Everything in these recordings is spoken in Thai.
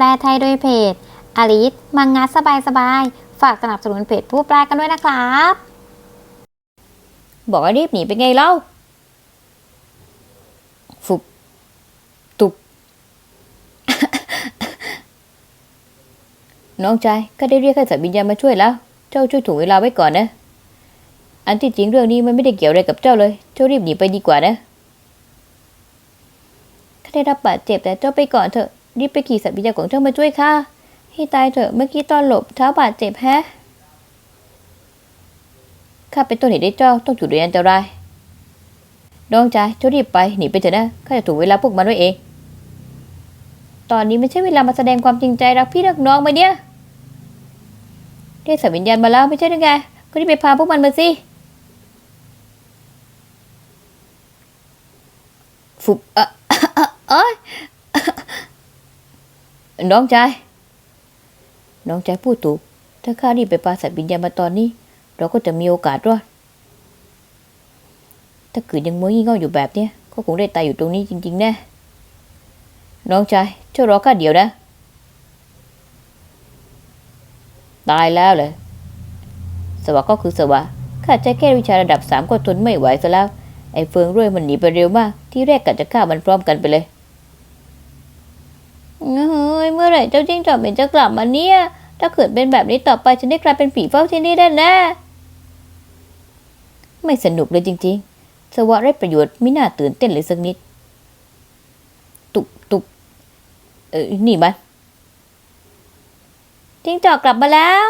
แปลไทยโดยเพจอลิสมังงะสบายสบายๆฝากสนับสนุนเพจผู้แปลกันด้วยนะครับ บอกให้รีบหนีไปไงเล่า ฟุบ ตุบ น้องชายก็ได้เรียกให้สายวิญญาณมาช่วยแล้ว เจ้าช่วยถ่วงเวลาไว้ก่อนนะ อันที่จริงเรื่องนี้มันไม่ได้เกี่ยวอะไรกับเจ้าเลย เจ้ารีบหนีไปดีกว่านะข้าได้รับบาดเจ็บแต่เจ้าไปก่อนเถอะ รีบไปขี่สัตว์วิญญาณของเจ้ามาช่วยข้าให้ตายเถอะเมื่อกี้ตอนหลบเท้าบาดเจ็บแฮะข้าเป็นต้นเหตุให้เจ้าต้องอยู่ในอันตรายน้องชายเจ้ารีบไปหนีไปเถอะนะข้าจะถูกเวลาพวกมันไว้เอง ตอนนี้ไม่ใช่เวลามาแสดงความจริงใจรักพี่รักน้องไหมเนี่ยเรียกสัตว์วิญญาณมาแล้วไม่ใช่หรือไงก็รีบไปพาพวกมันมาสิฟุบเอ่อเอ้ย น้องชาย น้องชายพูดถูก ถ้าข้ารีบไปพาสัตว์วิญญาณมาตอนนี้ เราก็จะมีโอกาสรอด ถ้าขืนยังมัวงี่เง่าอยู่แบบเนี้ยก็คงได้ตายอยู่ตรงนี้จริง ๆ แน่ น้องชายช่วยรอข้าเดียวนะ ตายแล้วเลย สวะก็คือสวะ ข้าใช้แค่วิชาระดับสามก็ทนไม่ไหวซะแล้ว ไอ้เฟืองรุ่ยมันหนีไปเร็วมาก ที่แรกกะจะฆ่ามันพร้อมกันไปเลย เฮ้ยเมื่อไหร่เจ้าจิ้งจอกเป็นจะกลับมาเนี่ย ถ้าเกิดเป็นแบบนี้ต่อไปฉันได้กลายเป็นผีเฝ้าที่นี่ได้แน่ไม่สนุกเลยจริง ๆ สวะไร้ประโยชน์ไม่น่าตื่นเต้นเลยสักนิด ตุบตุบเออนี่มันจิ้งจอกกลับมาแล้ว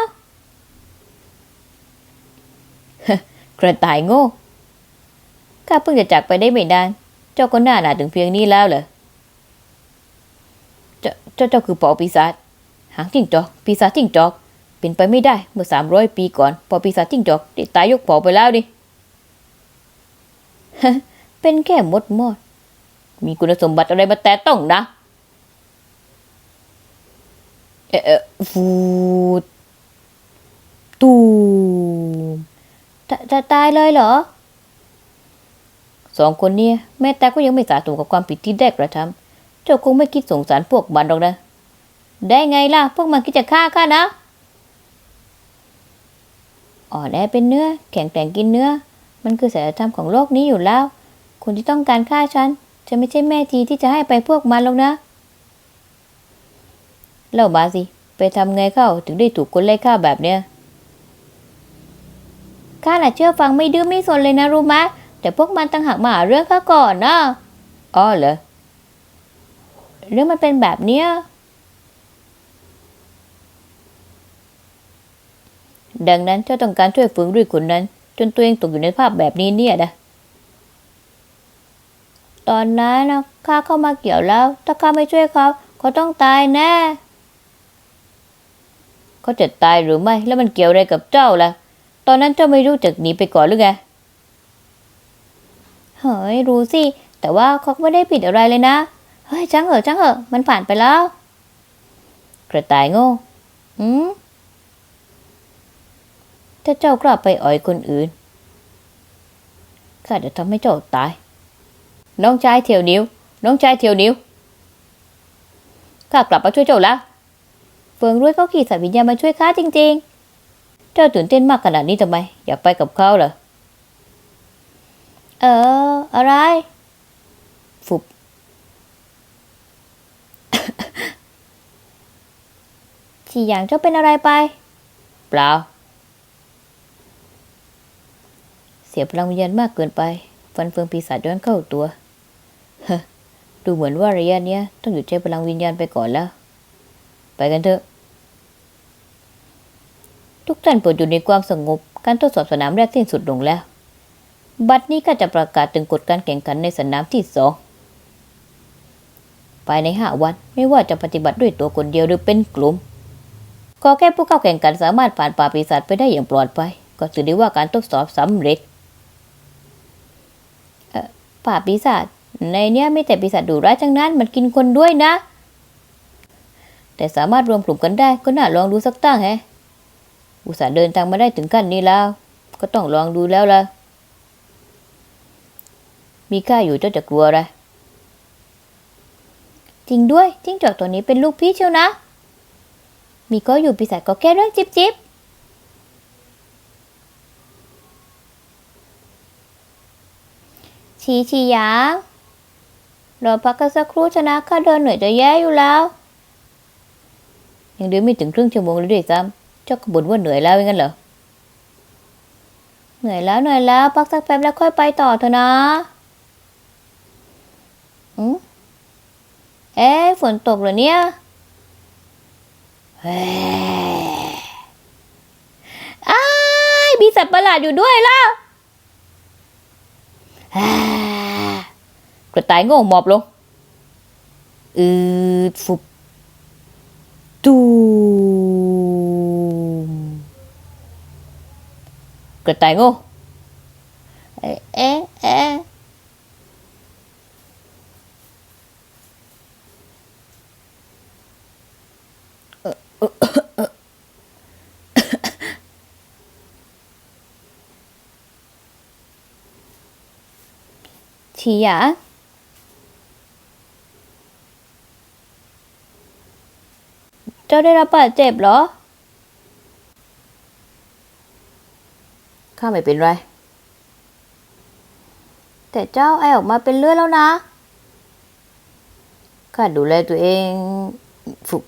กระต่ายโง่ข้าเพิ่งจะจากไปได้ไม่นาน เจ้าก็น่าหนาถึงเพียงนี้แล้วเหรอ เจ้าเจ้าเจ้าคือปอปีศาจหางจิ้งจอก ปีศาจจิ้งจอก เป็นไปไม่ได้เมื่อสามร้อยปีก่อนพอปีศาจจิ้งจอกได้ตายยกปอไปแล้วดิเป็นแค่มดมอด มีคุณสมบัติอะไรมาแต่ต้องนะ เออฟูดตูมจะตายเลยเหรอ สองคนเนี่ยแม่แต่ก็ยังไม่สาสมกับความผิดที่ได้กระทำ จ้าคงไม่คิดสงสารพวกมันหรอกนะ ได้ไงล่ะ พวกมันคิดจะฆ่าข้านะ อ่อนแอเป็นเนื้อ แข็งแกร่งกินเนื้อ มันคือศีลธรรมของโลกนี้อยู่แล้ว คนที่ต้องการฆ่าฉันจะไม่ใช่แม่ทีที่จะให้ไปพวกมันหรอกนะ เล่ามาสิ ไปทำไงเข้าถึงได้ถูกคนไล่ฆ่าแบบเนี้ยข้าน่ะเชื่อฟังไม่ดื้อไม่สนเลยนะรู้ไหมแต่พวกมันต่างหากมาหาเรื่องข้าก่อนนะอ๋อเหรอ เรื่องมันเป็นแบบเนี้ยดังนั้นเจ้าต้องการช่วยฝึกด้วยคนนั้น จนตัวเองตกอยู่ในภาพแบบนี้เนี่ยนะตอนนั้นนะข้าเข้ามาเกี่ยวแล้ว ถ้าข้าไม่ช่วยเขาเขาต้องตายแน่เขาจะตายหรือไม่แล้วมันเกี่ยวอะไรกับเจ้าล่ะ ตอนนั้นเจ้าไม่รู้จักหนีไปก่อนหรือไงเฮ้ยรู้สิ แต่ว่าเขาไม่ได้ผิดอะไรเลยนะ เฮ้ยจังเหอะจังเหอะมันผ่านไปแล้ว กระต่ายโง่อืมถ้าเจ้ากลับไปอ่อยคนอื่นข้าจะทำให้เจ้าตาย น้องชายเทียวนิ้ว น้องชายเทียวนิ้วข้ากลับมาช่วยเจ้าแล้วเฟืองรุ่ยเขาขี่สัตว์วิญญาณมาช่วยข้าจริง ๆ เจ้าตื่นเต้นมากขนาดนี้ทำไม อยากไปกับเขาเหรอ เออ อะไร ฟุบ สี่อย่างเจ้าเป็นอะไรไป เปล่า เสียพลังวิญญาณมากเกินไป ฟันเฟืองปีศาจย้อนเข้าตัวฮะดูเหมือนว่าระยะเนี้ยต้องหยุดใช้พลังวิญญาณไปก่อนแล้ว ไปกันเถอะ ทุกท่านโปรดอยู่ในความสงบ การทดสอบสนามแรกสิ้นสุดลงแล้ว บัดนี้ก็จะประกาศถึงกฎการแข่งขันในสนามที่สองภายในห้าวันไม่ว่าจะปฏิบัติด้วยตัวคนเดียวหรือเป็นกลุ่ม ขอแค่ผู้เข้าแข่งขันสามารถผ่านป่าปีศาจไปได้อย่างปลอดภัยก็ถือได้ว่าการทดสอบสำเร็จป่าปีศาจในเนี้ยไม่แต่ปีศาจดุร้ายทั้งนั้น มันกินคนด้วยนะ แต่สามารถรวมกลุ่มกันได้ก็น่าลองดูสักตั้งแฮะอุตส่าห์เดินทางมาได้ถึงขั้นนี้แล้ว ก็ต้องลองดูแล้วล่ะ มีข้าอยู่เจ้าจะกลัวอะไรจริงด้วยจิ้งจอกตัวนี้เป็นลูกพี่เชียวนะ มีก็อยู่ปีศาจก็แค่เรื่องจิบจิบชีชียางรอพักกันสักครู่ชนะข้าเดินเหนื่อยจะแย่อยู่แล้ว ยังเดินไม่ถึงครึ่งชั่วโมงเลยด้วยซ้ำเจ้าก็บ่นว่าเหนื่อยแล้วอย่างนั้นเหรอ เหนื่อยแล้วเหนื่อยแล้ว พักสักแป๊บแล้วค่อยไปต่อเถอะนะอืมเอ๊ะฝนตกเหรอเนี่ย อ้ายมีสัตว์ประหลาดอยู่ด้วยล่ะกระต่ายโง่หมอบลง อืดฟุบตูมกระต่ายโง่ เอ๊ะ ฉีหยาเจ้าได้รับบาดเจ็บเหรอข้าไม่เป็นไร แต่เจ้าไอออกมาเป็นเลือดแล้วนะ ข้าดูแลตัวเองฝึก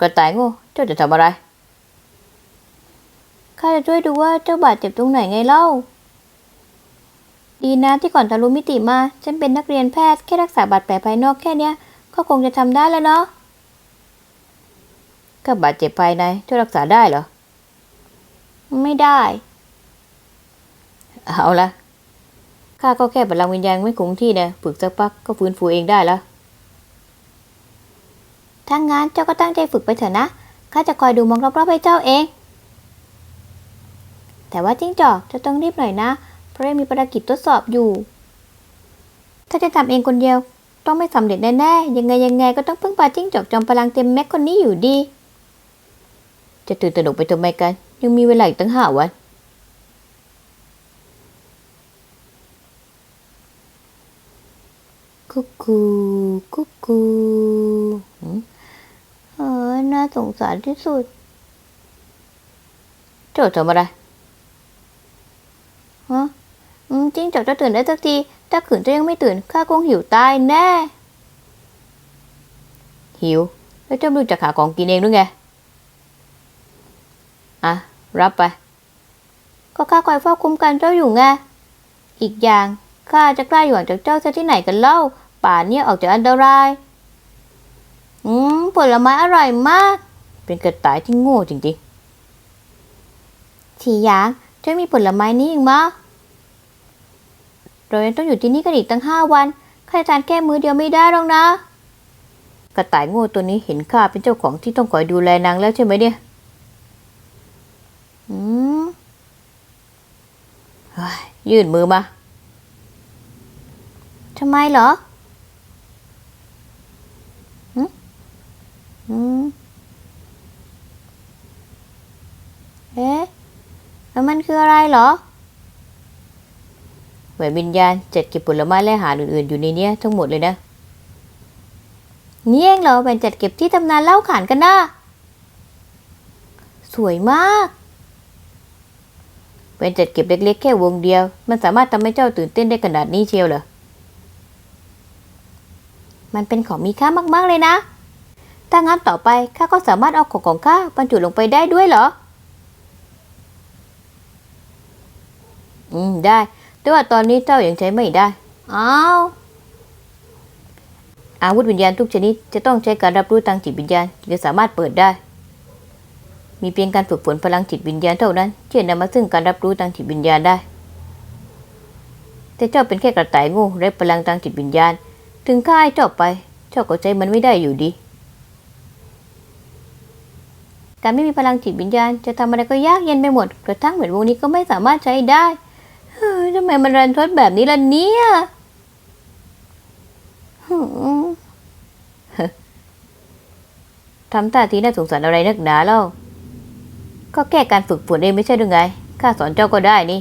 กระต่ายโง่เจ้าจะทำอะไร ข้าจะช่วยดูว่าเจ้าบาดเจ็บตรงไหนไงเล่า ดีนะที่ก่อนทะลุมิติมา ฉันเป็นนักเรียนแพทย์แค่รักษาบาดแผลภายนอกแค่เนี้ย ก็คงจะทำได้แล้วเนาะก็บาดเจ็บภายในเจ้ารักษาได้เหรอ ไม่ได้ เอาละข้าก็แค่พลังวิญญาณไม่คงที่นะฝึกสักพักก็ฟื้นฟูเองได้ล้วถ้างั้นเจ้าก็ตั้งใจฝึกไปเถอะนะข้าจะคอยดูมองรอบๆให้เจ้าเอง แต่ว่าจิ้งจอกจะต้องรีบหน่อยนะ ราะยังมีภารกิจทดสอบอยู่ ถ้าจะทำเองคนเดียว ต้องไม่สำเร็จแน่ๆ ยังไงยังไงก็ต้องพึ่งพาจิ้งจอกจอมพลังเต็มแม็กคนนี้อยู่ดี จะตื่นตระหนกไปทำไมกัน ยังมีเวลาอีกตั้งห้าวันกุ๊กกูกุ๊กกูหืมเออน่าสงสารที่สุด เจ้าทำอะไรฮะอืม จิ้งจอกจะตื่นได้สักที ถ้าขืนเจะยังไม่ตื่น ข้าคงหิวตายแน่ หิว แล้วเจ้าไม่รู้จะหาของกินเองหรือไง อะ รับไป ก็ข้าคอยเฝ้าคุ้มกันเจ้าอยู่ไง อีกอย่าง ข้าจะกล้าอยู่ห่างจากเจ้าซะที่ไหนกันเล่า ป่านเนี่ยออกจากอันตราย อืม ผลไม้อร่อยมาก เป็นกระต่ายที่โง่จริงๆฉีหยางเจ้ามีผลไม้นี้อีกมะ เรายังต้องอยู่ที่นี่กันอีกตั้งห้าวันข้าจะทานแค่มือเดียวไม่ได้หรอกนะ กระต่ายโง่ตัวนี้เห็นข้าเป็นเจ้าของที่ต้องคอยดูแลนางแล้วใช่ไหมเนี่ย อืมเฮ้ยยื่นมือมาทำไมเหรออืมเอ๊ะแล้วมันคืออะไรเหรอ แหวนวิญญาณจัดเก็บผลไม้และอาหารอื่นๆ อยู่ในเนี้ยทั้งหมดเลยนะนี่เองเหรอเป็นจัดเก็บที่ตำนานเล่าขานกันนะสวยมาก เป็นจัดเก็บเล็กๆ แค่วงเดียว มันสามารถทำให้เจ้าตื่นเต้นได้ขนาดนี้เชียวเหรอ มันเป็นของมีค่ามากๆเลยนะ ถ้างั้นต่อไปข้าก็สามารถเอาของของข้าบรรจุลงไปได้ด้วยเหรอ อืมได้ แต่ว่าตอนนี้เจ้ายังใช้ไม่ได้ อ้าว อาวุธวิญญาณทุกชนิดจะต้องใช้การรับรู้ทางจิตวิญญาณถึงจะสามารถเปิดได้ มีเพียงการฝึกฝนพลังจิตวิญญาณเท่านั้นที่จะนำมาซึ่งการรับรู้ทางจิตวิญญาณได้ แต่เจ้าเป็นแค่กระต่ายโงูไร้พลังทางจิตวิญญาณ ถึงข้าให้เจ้าไป เจ้าก็ใช้มันไม่ได้อยู่ดี การไม่มีพลังจิตวิญญาณจะทำอะไรก็ยากเย็นไปหมดกระทั่งเหมือนวงนี้ก็ไม่สามารถใช้ได้เฮ้ย ทำไมมันรันทดแบบนี้ล่ะเนี่ยทำตาทีน่าสงสารอะไรนักหนาเล่าก็แก้การฝึกฝนเองไม่ใช่หรือไง ข้าสอนเจ้าก็ได้นี่